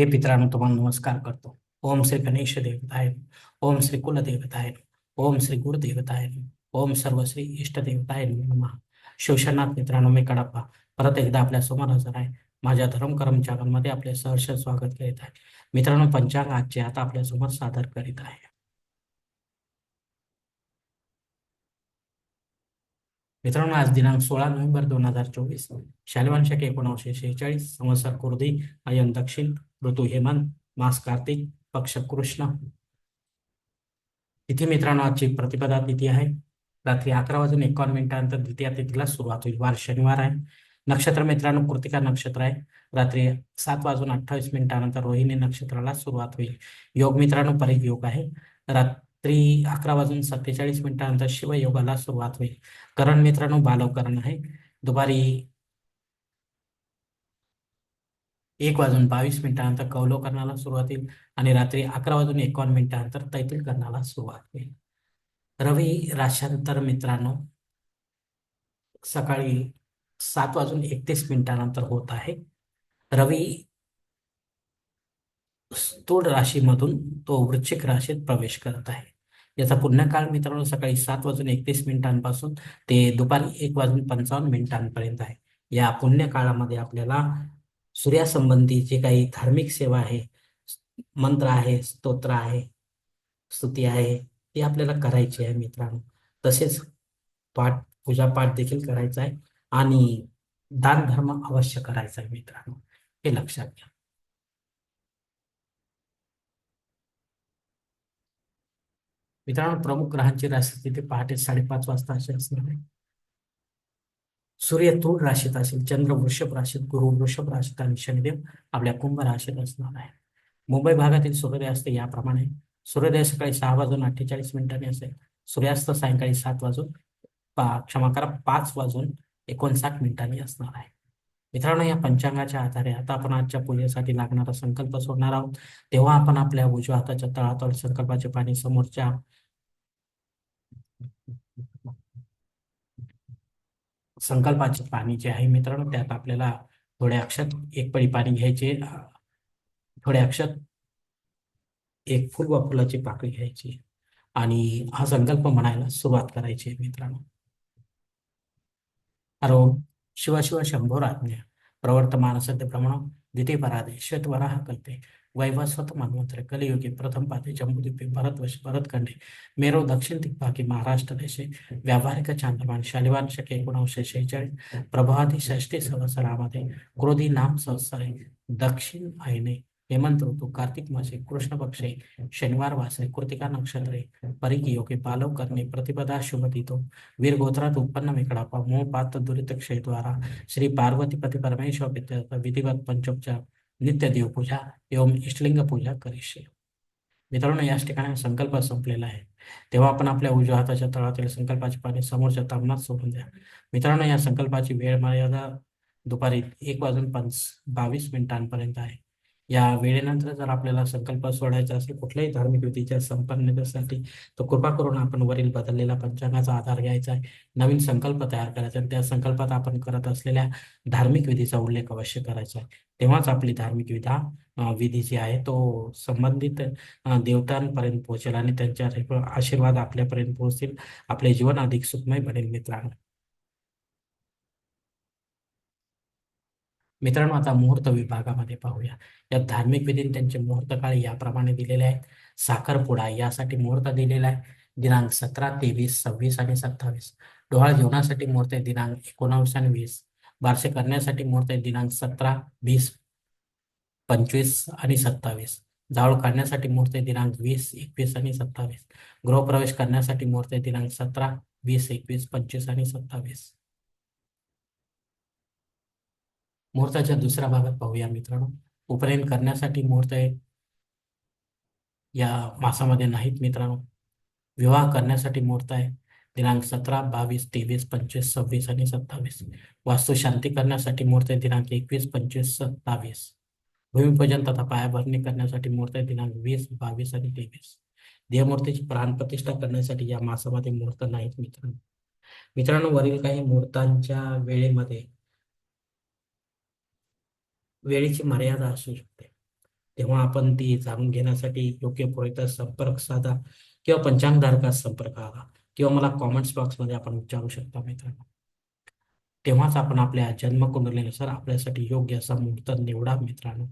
हे मित्रांनो तुम्हाला नमस्कार करतो. ओम श्री गणेश देवताय ओम श्री कुलदेवताय ओम श्री गुरुदेवताय ओम सर्व श्री इष्टदेवताय नमः. शिवशनाथ मित्रांनो मी कडप्पा. परत एकदा आपल्यासमोर हजर आहे. माझ्या धर्म कर्मचाऱ्यांमध्ये आपले सहर्ष स्वागत करीत आहे. मित्रांनो पंचांग आजचे आता आपल्यासमोर सादर करीत आहे. मित्रांनो आज दिनांक सोळा नोव्हेंबर दोन हजार चोवीस. शालिवान शके एकोणीसशे शेहेचाळीस संवत्सर कुर्दी अयन दक्षिण ऋतू हेमंत मास कार्तिक पक्ष कृष्ण. तिथे मित्रांनो आजची प्रतिपदा तिथी आहे. रात्री अकरा वाजून एकावन्न मिनिटानंतर द्वितीय तिथीला सुरुवात होईल. वार शनिवार आहे. नक्षत्र मित्रांनो कृतिका नक्षत्र आहे. रात्री सात वाजून अठ्ठावीस मिनिटानंतर रोहिणी नक्षत्राला सुरुवात होईल. योग मित्रांनो परिग योग आहे रात्री अकरा वाजून सत्तेचाळीस मिनिटानंतर शिवयोगाला सुरुवात होईल. करण मित्रांनो बालवकरण आहे. दुपारी एक वाजून बावीस मिनिटानंतर कौलोकरणाला सुरुवात होईल आणि रात्री अकरा वाजून एकावन्न मिनिटानंतर तैतील करणाला सुरुवात होईल. रवी राशांतर मित्रांनो सकाळी सात वाजून एकतीस मिनिटानंतर होत आहे. रवी स्थूळ राशीमधून तो वृश्चिक राशीत प्रवेश करत आहे. याचा पुण्यकाळ मित्रांनो सकाळी सात वाजून एकतीस मिनिटांपासून ते दुपारी एक वाजून पंचावन्न मिनिटांपर्यंत आहे. या पुण्य काळामध्ये आपल्याला सूर्यासंबंधी जे काही धार्मिक सेवा आहे मंत्र आहे स्तोत्र आहे स्तुती आहे ती आपल्याला करायची आहे मित्रांनो. तसेच पाठ पूजापाठ देखील करायचा आहे आणि दान धर्म अवश्य करायचा आहे मित्रांनो. हे लक्षात घ्या. मित्रांनो प्रमुख ग्रहांची राशी तिथे पहाटे साडेपाच वाजता अशी असणार आहे. सूर्य तूळ राशीत असेल चंद्र वृषभ राशीत गुरु वृषभ राशीत आणि शनिदेव आपल्या कुंभ राशीत असणार आहे. मुंबई भागातील सूर्योदय असते याप्रमाणे सूर्योदय सकाळी सहा वाजून अठ्ठेचाळीस मिनिटांनी असेल. सूर्यास्त सायंकाळी सात वाजून पा क्षमा करा पाच वाजून एकोणसाठ मिनिटांनी असणार आहे. मित्रांनो या पंचांगाच्या आधारे आता आपण आजच्या पूजेसाठी लागणारा संकल्प सोडणार आहोत. तेव्हा आपण आपल्या उजव्या हाताच्या तळातळ संकल्पाचे पाणी समोरच्या संकल्पाचे पाणी जे आहे मित्रांनो त्यात आपल्याला थोडे अक्षत एक पळी पाणी घ्यायचे थोडे अक्षत एक फुल व फुलाची पाकळी घ्यायची आणि हा संकल्प म्हणायला सुरुवात करायची मित्रांनो. हरो शिवशिव शंभोराज्ञा प्रवर्तमान सद्य प्रमाण द्वितीय परादे श्वेतवराह कल्पे। वैवस्वत मन्वंतरे कलियुगे प्रथम पाते जम्बूद्वीपे भरतवश भरतखंडे मेरो दक्षिण दिग्भागी महाराष्ट्र देशे। व्यावहारिक चांद्रमान शालिवान शके एकोणीसशे शेहेचाळीस प्रभाती षष्टी सहस्रामध्ये क्रोधी नाम संवत्सरे दक्षिण आयने। हेमंत ऋतू कार्तिक मासे कृष्ण पक्षे शनिवार वासे कृतिका नक्षत्रे परिकी योगे पालव करणे प्रतिपदा शुभ शुभतितो वीर गोत्रात उत्पन्न विकडापा मोह पात दुरित क्षेद्वारा श्री पार्वती पती परमेश्वर विधिवत पंचोपचार नित्य देवपूजा एवं इष्टलिंग पूजा करीशे. मित्रांनो याच ठिकाणी संकल्प संपलेला आहे. तेव्हा आपण आपल्या उजव्या हाताच्या तळातील संकल्पाची पाणी समोरच्या तामनात सोडून द्या. मित्रांनो या संकल्पाची वेळ मर्यादा दुपारी एक वाजून पंच बावीस मिनिटांपर्यंत आहे. या वेळेनंतर जर आपल्याला संकल्प सोडायचा असेल कुठल्याही धार्मिक विधीच्या संपन्नतेसाठी तर कृपा करून आपण वरील बदललेला पंचांगाचा आधार घ्यायचा आहे. नवीन संकल्प तयार करायचा आणि त्या संकल्पात आपण करत असलेल्या धार्मिक विधीचा उल्लेख अवश्य करायचा आहे. तेव्हाच आपली धार्मिक विधा विधी जी आहे तो संबंधित देवतांपर्यंत पोहोचेल आणि त्यांच्या आशीर्वाद आपल्यापर्यंत पोहोचतील. आपले जीवन अधिक सुखमय बनेल मित्रांनो. मित्रांनो आता मुहूर्त विभागामध्ये पाहूया. या धार्मिक विधीने त्यांचे मुहूर्त काळ याप्रमाणे दिलेले आहेत. साखरपुडा यासाठी मुहूर्त दिलेला आहे. दिनांक सतरा तेवीस सव्वीस आणि सत्तावीस. डोहाळ जेवणासाठी मुहूर्त दिनांक एकोणावीस आणि वीस. बारसे करण्यासाठी मुहूर्त दिनांक सतरा वीस पंचवीस आणि सत्तावीस. जावळ काढण्यासाठी मुहूर्त दिनांक वीस एकवीस आणि सत्तावीस. गृहप्रवेश करण्यासाठी मुहूर्त दिनांक सतरा वीस एकवीस पंचवीस आणि सत्तावीस. मुहूर्ताच्या दुसऱ्या भागात पाहूया मित्रांनो. उपनयन करण्यासाठी मुहूर्त आहे या मासामध्ये नाहीत मित्रांनो. विवाह करण्यासाठी मुहूर्त आहे. दिनांक सतरा बावीस तेवीस पंचवीस सव्वीस आणि सत्तावीस. वास्तू शांती करण्यासाठी मुहूर्त आहे. दिनांक एकवीस पंचवीस सत्तावीस. भूमिपूजन तथा पायाभरणी करण्यासाठी मुहूर्त आहे. दिनांक वीस बावीस आणि तेवीस. देवमूर्तीची प्राणप्रतिष्ठा करण्यासाठी या मासामध्ये मुहूर्त नाहीत मित्रांनो. मित्रांनो वरील काही मुहूर्तांच्या वेळेमध्ये वेळेची मर्यादा असू शकते. तेव्हा आपण ती जाणून घेण्यासाठी योग्य पुरेसा संपर्क साधा किंवा पंचांगधारकास संपर्क आला किंवा मला कॉमेंट्स बॉक्समध्ये आपण विचारू शकता मित्रांनो. तेव्हाच आपण आपल्या जन्मकुंडलीनुसार आपल्यासाठी योग्य असा मुहूर्त निवडा मित्रांनो.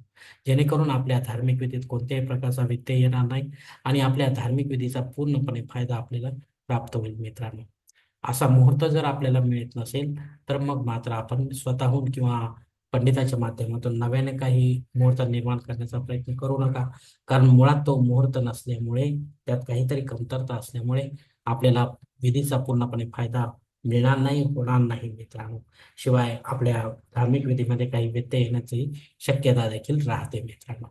जेणेकरून आपल्या धार्मिक विधीत कोणत्याही प्रकारचा व्यत्यय येणार नाही आणि आपल्या धार्मिक विधीचा पूर्णपणे फायदा आपल्याला प्राप्त होईल मित्रांनो. असा मुहूर्त जर आपल्याला मिळत नसेल तर मग मात्र आपण स्वतःहून किंवा पंडिताच्या माध्यमातून नव्याने काही मुहूर्त निर्माण करण्याचा प्रयत्न करू नका. कारण मुळात तो मुहूर्त नसल्यामुळे त्यात काहीतरी कमतरता असल्यामुळे आपल्याला विधीचा पूर्णपणे फायदा मिळणार नाही होणार नाही मित्रांनो. शिवाय आपल्या धार्मिक विधीमध्ये काही व्यत्यय येण्याची शक्यता देखील राहते मित्रांनो.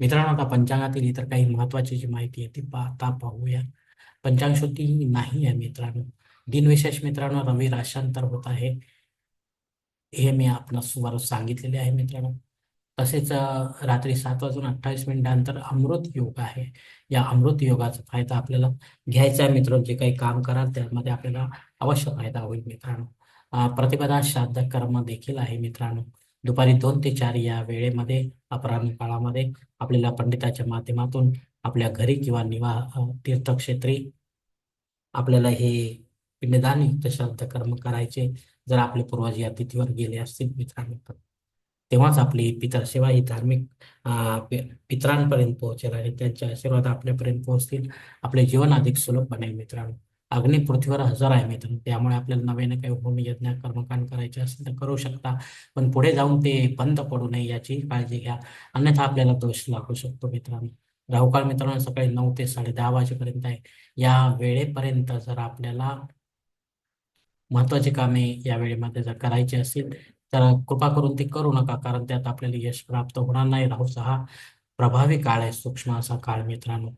मित्रांनो आता पंचांगातील इतर काही महत्वाची जी माहिती आहे ती पाहता पाहूया. पंचांग शुद्धी नाही आहे मित्रांनो. दिनविशेष मित्रांनो रवी राशांतर होत आहे. हे मी आपणास सुमार सांगितलेले आहे मित्रांनो. तसेच रात्री सात वाजून अठ्ठावीस मिनिटांनंतर अमृत योग आहे. या अमृत योगाचा फायदा आपल्याला घ्यायचा आहे मित्रांनो. जे काही काम कराल त्यामध्ये आपल्याला अवश्य फायदा होईल मित्रांनो. प्रतिपदा श्राद्ध कर्म देखील आहे मित्रांनो. दुपारी दोन ते चार या वेळेमध्ये अपराह्न काळामध्ये आपल्याला पंडिताच्या माध्यमातून आपल्या घरी किंवा निवा तीर्थक्षेत्री आपल्याला हे पिंडदानयुक्त युक्त कर्म करायचे जर आपले पूर्वज या तिथीवर गेले असतील मित्रांनो. तर तेव्हाच आपली पितरसेवा ही धार्मिक पितरांपर्यंत पोहोचेल आणि त्यांचे आशीर्वाद आपल्यापर्यंत पोहोचतील. आपले जीवन अधिक सुलभ बनेल मित्रांनो. अग्नी पृथ्वीवर हजर आहे मित्रांनो. त्यामुळे आपल्याला नव्याने काही होम यज्ञ कर्मकांड करायचे असेल तर करू शकता. पण पुढे जाऊन ते बंद पडू नये याची काळजी घ्या. अन्यथा आपल्याला दोष लागू शकतो मित्रांनो. राहुकाळ मित्रांनो सकाळी नऊ ते साडे दहा वाजेपर्यंत आहे. या वेळेपर्यंत जर आपल्याला महत्वाची कामे या वेळेमध्ये जर करायची असतील तर कृपा करून ती करू नका कारण त्यात आपल्याला यश प्राप्त होणार नाही. राहूचा हा प्रभावी काळ आहे सूक्ष्म असा काळ मित्रांनो.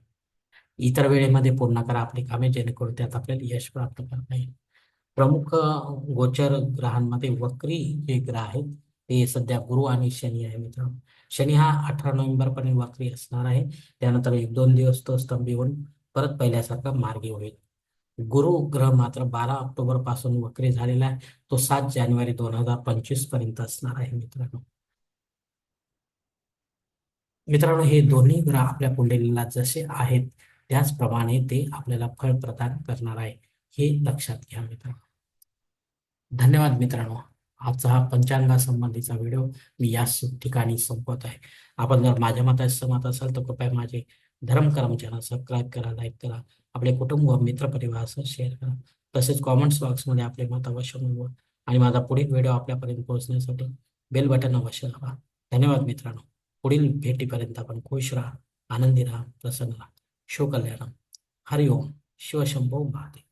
इतर वेळेमध्ये पूर्ण करा आपली कामे जेणेकरून त्यात आपल्याला यश प्राप्त करता येईल प्रमुख गोचर ग्रहांमध्ये वक्री जे ग्रह आहेत ते सध्या गुरु आणि शनी आहे मित्रांनो. शनी हा अठरा नोव्हेंबर पर्यंत वक्री असणार आहे. त्यानंतर एक दोन दिवस तो स्तंभी होऊन परत पहिल्यासारखा मार्गी होईल. गुरु ग्रह मात्र बारा ऑक्टोबरपासून वक्री झालेला आहे. तो सात जानेवारी दोन हजार पंचवीसपर्यंत असणार आहे मित्रांनो. मित्रांनो हे दोन्ही ग्रह आपल्या कुंडलीला जसे आहेत त्याचप्रमाणे ते आपल्याला फळ प्रदान करणार आहे. हे लक्षात घ्या मित्रांनो. धन्यवाद मित्रांनो. आजचा हा पंचांगा संबंधीचा व्हिडिओ मी याच ठिकाणी संपवत आहे. आपण जर माझ्या मताचे सहमत असाल तर कृपया माझे धर्म कर्म चॅनल सबस्क्राईब करा लाईक करा आपले कुटुंब व मित्रपरिवारासह शेअर करा. तसेच कॉमेंट्स बॉक्समध्ये आपले मत अवश्य नोंदवा आणि माझा पुढील व्हिडिओ आपल्यापर्यंत पोहोचण्यासाठी बेल बटन अवश्य दाबा. धन्यवाद मित्रांनो. पुढील भेटीपर्यंत आपण खुश राहा आनंदी राहा प्रसन्न राहा. शिवकल्याणम हरिओम. शिवशंभो महादेव.